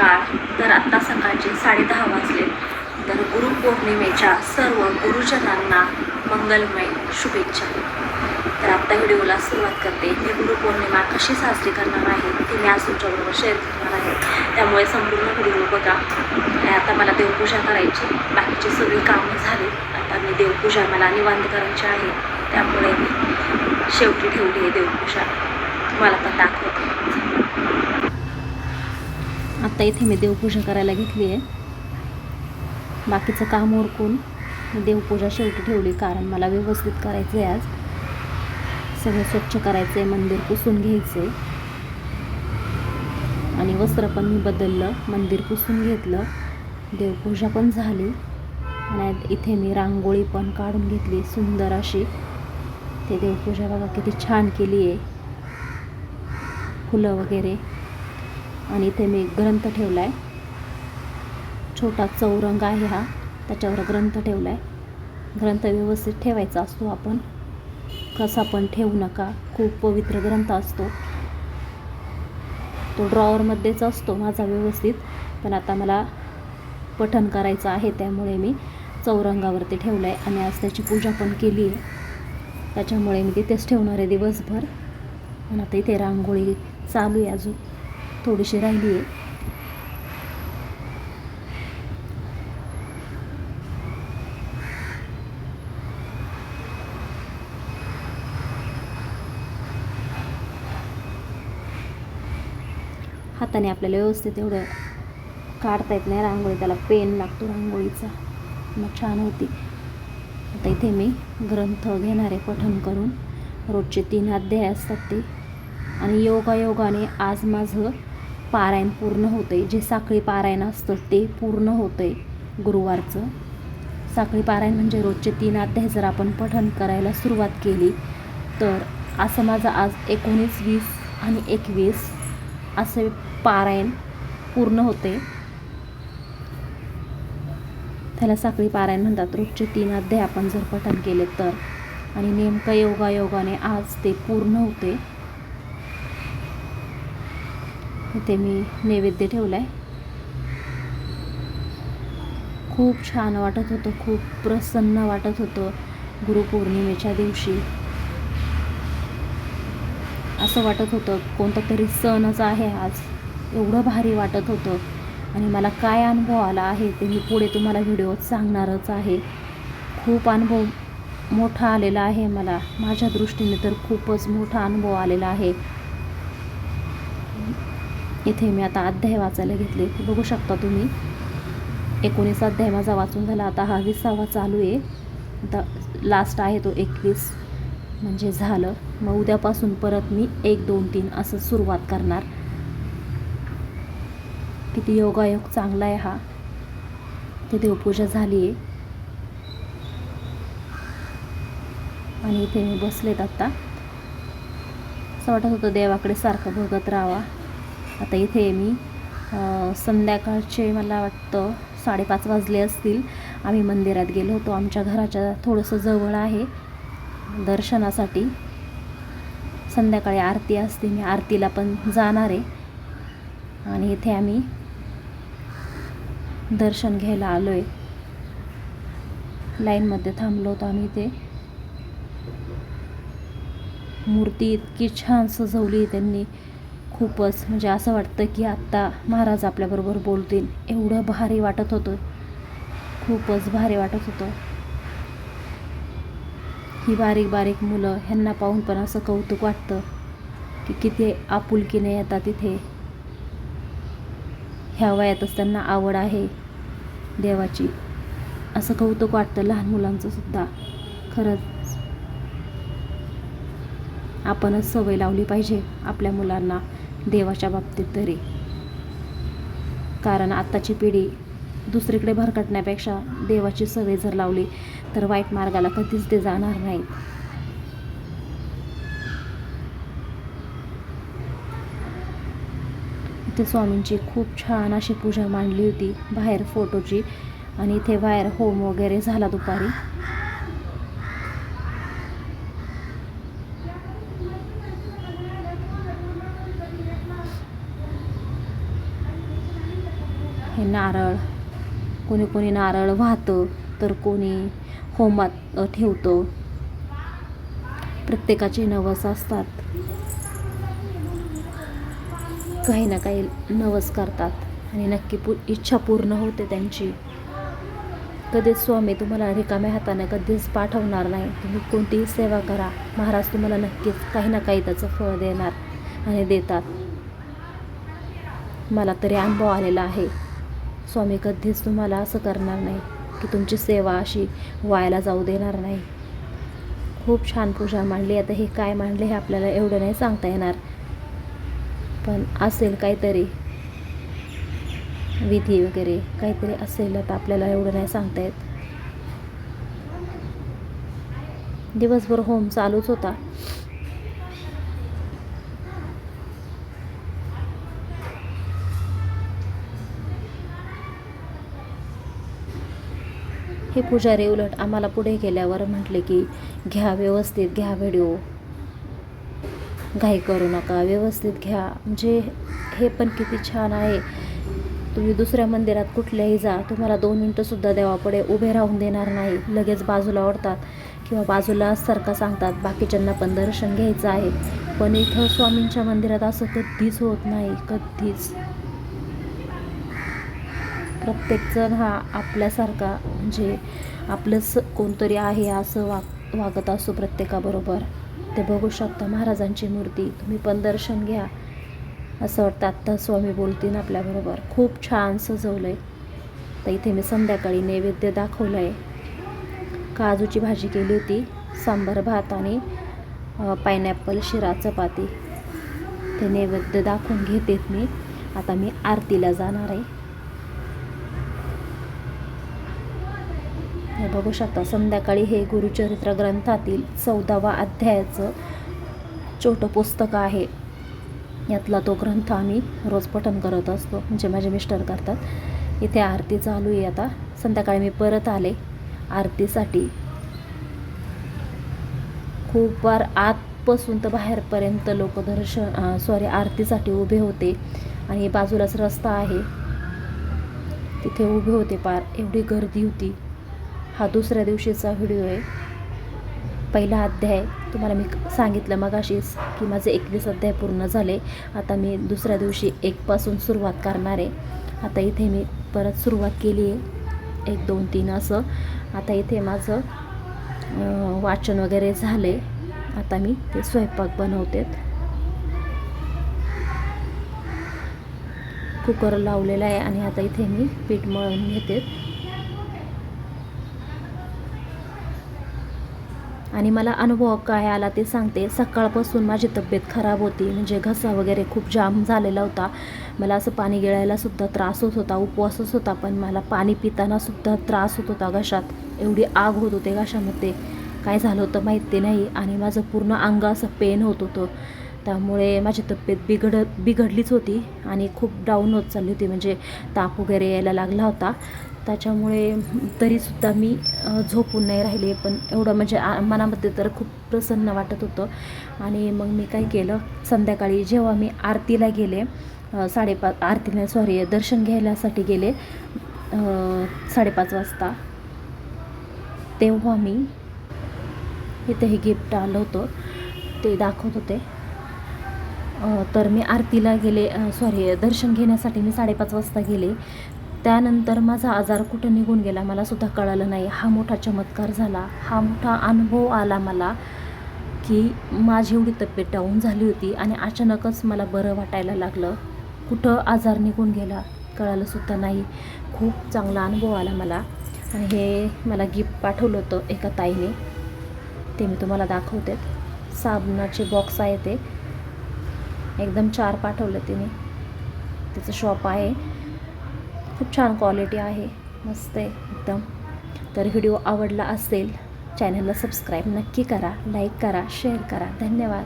सकाळ तर आत्ता सकाळचे साडेदहा वाजले. तर गुरुपौर्णिमेच्या सर्व गुरुजनांना मंगलमय शुभेच्छा. तर आत्ता व्हिडिओला सुरुवात करते. मी गुरुपौर्णिमा कशी साजरी करणार आहे ती मी आज तुमच्याबरोबर शेअर करणार आहे. त्यामुळे संपूर्ण व्हिडिओ बघा. आता मला देवपूजा करायची बाकीची सगळी कामं झाली. आता मी देवपूजा मला निवांत करायची आहे. त्यामुळे मी शेवटी ठेवली आहे देवपूजा. तुम्हाला पण दाखवते. आत्ता इथे मी देवपूजा करायला घेतली आहे. बाकीचं काम उरकून देवपूजा शेवटी ठेवली कारण मला व्यवस्थित करायचं आहे आज. सगळं स्वच्छ करायचं आहे मंदिर पुसून घ्यायचं आहे आणि वस्त्र पण मी बदललं मंदिर पुसून घेतलं. देवपूजा पण झाली. आणि इथे मी रांगोळी पण काढून घेतली सुंदर अशी. ते देवपूजा बघा किती छान केली आहे फुलं वगैरे. आणि इथे मी ग्रंथ ठेवला आहे छोटा चौरंग आहे हा. त्याच्यावर ग्रंथ ठेवला आहे ग्रंथ व्यवस्थित ठेवायचा असतो आपण. कसा पण ठेवू नका. खूप पवित्र ग्रंथ असतो. तो ड्रॉवरमध्येच असतो माझा व्यवस्थित. पण आता मला पठण करायचं आहे त्यामुळे मी चौरंगावरती ठेवलं आहे आणि आज त्याची पूजा पण केली आहे. त्याच्यामुळे मी तिथेच ठेवणार आहे दिवसभर. आणि आता इथे रांगोळी चालू आहे अजून. थोडीशी राहिली आहे. हाताने आपल्याला व्यवस्थित एवढं काढता येत नाही. रांगोळी त्याला पेन लागतो रांगोळीचा. मग छान होती. आता इथे मी ग्रंथ घेणारे पठण करून. रोजचे तीन अध्याय असतात ते. आणि योगायोगाने आज माझं पारायण पूर्ण होते जे साखळी पारायण असतं ते पूर्ण होते गुरुवारचं. साखळी पारायण म्हणजे रोजचे तीन अध्याय. जर आपण पठण करायला सुरुवात केली तर असं माझं आज एकोणीस वीस आणि एकवीस असे पारायण पूर्ण होते त्याला साखळी पारायण म्हणतात. रोजचे तीन अध्याय आपण जर पठण केले तर. आणि नेमकं योगायोगाने आज ते पूर्ण होते इथे मी नैवेद्य ठेवला आहे खूप छान वाटत होतं खूप प्रसन्न वाटत होतं गुरुपौर्णिमेच्या दिवशी. असं वाटत होतं कोणता तरी सणच आहे आज. एवढं भारी वाटत होतं. आणि मला काय अनुभव आला आहे ते मी पुढे तुम्हाला व्हिडिओत सांगणारच आहे. खूप अनुभव मोठा आलेला आहे मला. माझ्या दृष्टीने तर खूपच मोठा अनुभव आलेला आहे. इथे मी आता अध्याय वाचायला घेतले. बघू शकता तुम्ही. एकोणीस अध्याय माझा वाचून झाला. आता हा विसावा चालू आहे. आता लास्ट आहे तो एकवीस. म्हणजे झालं. मग उद्यापासून परत मी एक दोन तीन असं सुरुवात करणार. किती योगायोग चांगला आहे हा. ते देवपूजा झाली आहे. आणि इथे मी बसलेत आत्ता असं वाटत होतं देवाकडे सारखं बघत राहावा. आता इथे मी. संध्याकाळचे मला वाटतं साडेपाच वाजले असतील. आम्ही मंदिरात गेलो होतो. आमच्या घराच्या थोडंसं जवळ आहे दर्शनासाठी. संध्याकाळी आरती असते. मी आरतीला पण जाणार आहे. आणि इथे आम्ही दर्शन घ्यायला आलो आहे लाईनमध्ये थांबलो होतो आम्ही इथे. मूर्ती इतकी छान सजवली त्यांनी. खूपच. म्हणजे असं वाटतं की आत्ता महाराज आपल्याबरोबर बोलतील. एवढं भारी वाटत होतं. खूपच भारी वाटत होतं. ही बारीक बारीक मुलं ह्यांना पाहून पण असं कौतुक वाटतं की किती आपुलकीने येतात तिथे ह्या वयातच त्यांना आवड आहे देवाची. असं कौतुक वाटतं लहान मुलांचं सुद्धा. खरंच आपणच सवय लावली पाहिजे आपल्या मुलांना. देवाच्या बाबतीत तरी. कारण आत्ताची पिढी दुसरीकडे भरकटण्यापेक्षा देवाची सवय जर लावली तर वाईट मार्गाला कधीच ते जाणार नाही. इथे स्वामींची खूप छान अशी पूजा मांडली होती. बाहेर फोटोची आणि इथे बाहेर होम वगैरे झाला दुपारी हे नारळ कोणी कोणी नारळ वाहतं तर कोणी होमात ठेवतं ठेवतो. प्रत्येकाचे नवस असतात. काही ना काही नवस करतात आणि नक्की पू इच्छा पूर्ण होते त्यांची. कधीच स्वामी तुम्हाला रिकाम्या हाताने कधीच पाठवणार नाही. तुम्ही कोणतीही सेवा करा. महाराज तुम्हाला नक्कीच काही ना काही त्याचं फळ देणार आणि देतात. मला तरी अनुभव आलेला आहे. स्वामी कधीच तुम्हाला असं करणार नाही की तुमची सेवा अशी वायाला जाऊ देणार नाही. खूप छान पूजा मांडली. आता हे काय मांडले हे आपल्याला एवढं नाही सांगता येणार. पण असेल काहीतरी विधी वगैरे काहीतरी असेल तर आपल्याला एवढं नाही सांगता येत. दिवसभर होम चालूच होता. हे पुजारी उलट आम्हाला पुढे गेल्यावर म्हटले की घ्या व्यवस्थित घ्या व्हिडिओ. घाई करू नका व्यवस्थित घ्या. म्हणजे हे पण किती छान आहे. तुम्ही दुसऱ्या मंदिरात कुठल्याही जा तुम्हाला दोन मिनटंसुद्धा देवापुढे उभे राहून देणार नाही. लगेच बाजूला ओढतात किंवा बाजूला सारखा सांगतात बाकीच्यांना पण दर्शन घ्यायचं आहे. पण इथं स्वामींच्या मंदिरात असं कधीच होत नाही कधीच. प्रत्येकजण हा आपल्यासारखा म्हणजे आपलंच कोणतरी आहे असं वाग वागत असतो प्रत्येकाबरोबर. ते बघू शकता महाराजांची मूर्ती. तुम्ही पण दर्शन घ्या असं वाटतं आत्ता स्वामी बोलतील आपल्याबरोबर. खूप छान सजवलं आहे तर इथे मी संध्याकाळी नैवेद्य दाखवलं आहे काजूची भाजी केली होती सांबार भात आणि पायनॅपल शिरा चपाती. ते नैवेद्य दाखवून घेतेत मी. आता मी आरतीला जाणार आहे. हे बघू शकता. संध्याकाळी हे गुरुचरित्र ग्रंथातील चौदावा अध्यायाचं छोटं पुस्तक आहे. यातला तो ग्रंथ आम्ही रोज पठन करत असतो म्हणजे माझे मिस्टर करतात. इथे आरती चालू आहे आता. संध्याकाळी मी परत आले. आरतीसाठी खूप वार आतपासून तर बाहेरपर्यंत लोक दर्शन सॉरी आरतीसाठी उभे होते. आणि बाजूलाच रस्ता आहे. तिथे उभे होते पार. एवढी गर्दी होती. हा दुसऱ्या दिवशीचा व्हिडिओ आहे. पहिला अध्याय तुम्हाला मी सांगितलं मगाशीच की माझे एकवीस अध्याय पूर्ण झाले. आता मी दुसऱ्या दिवशी एकपासून सुरुवात करणार आहे. आता इथे मी परत सुरुवात केली आहे. एक दोन तीन असं. आता इथे माझं वाचन वगैरे झाले आता मी ते स्वयंपाक बनवते कुकर लावलेला आहे आणि आता इथे मी पीठ मळून घेते आणि मला अनुभव काय आला ते सांगते. सकाळपासून माझी तब्येत खराब होती. म्हणजे घसा वगैरे खूप जाम झालेला होता. मला असं पाणी गिळायलासुद्धा त्रास होत होता उपवासच होता पण मला पाणी पितानासुद्धा त्रास होत होता घशात. एवढी आग होत होते घशामध्ये. काय झालं होतं माहिती नाही आणि माझं पूर्ण अंग असं पेन होत होतं. त्यामुळे माझी तब्येत बिघडत बिघडलीच होती आणि खूप डाऊन होत चालली होती. म्हणजे ताप वगैरे यायला लागला होता. त्याच्यामुळे तरीसुद्धा मी झोपून नाही राहिले. पण एवढं म्हणजे आ मनामध्ये तर खूप प्रसन्न वाटत होतं. आणि मग मी काय केलं? संध्याकाळी जेव्हा मी आरतीला गेले साडेपाच आरतीला सॉरी दर्शन घ्यायलासाठी गेले साडेपाच वाजता तेव्हा मी इथे हे गिफ्ट आलं होतं. ते दाखवत होते. तर मी आरतीला गेले सॉरी दर्शन घेण्यासाठी मी साडेपाच वाजता गेले. त्यानंतर माझा आजार कुठं निघून गेला मला सुद्धा कळालं नाही. हा मोठा चमत्कार झाला. हा मोठा अनुभव आला मला की माझी एवढी तब्येत डाऊन झाली होती आणि अचानकच मला बरं वाटायला लागलं. कुठं आजार निघून गेला कळालंसुद्धा नाही. खूप चांगला अनुभव आला मला. आणि हे मला गिफ्ट पाठवलं होतं एका ताईने. ते मी तुम्हाला दाखवते. साबणाचे बॉक्स आहे ते. एकदम चार पाठवलं तिने. तिचं शॉप आहे. खूप छान क्वालिटी आहे. मस्त आहे एकदम. तर व्हिडिओ आवडला असेल चॅनलला सबस्क्राईब नक्की करा लाईक करा शेअर करा. धन्यवाद.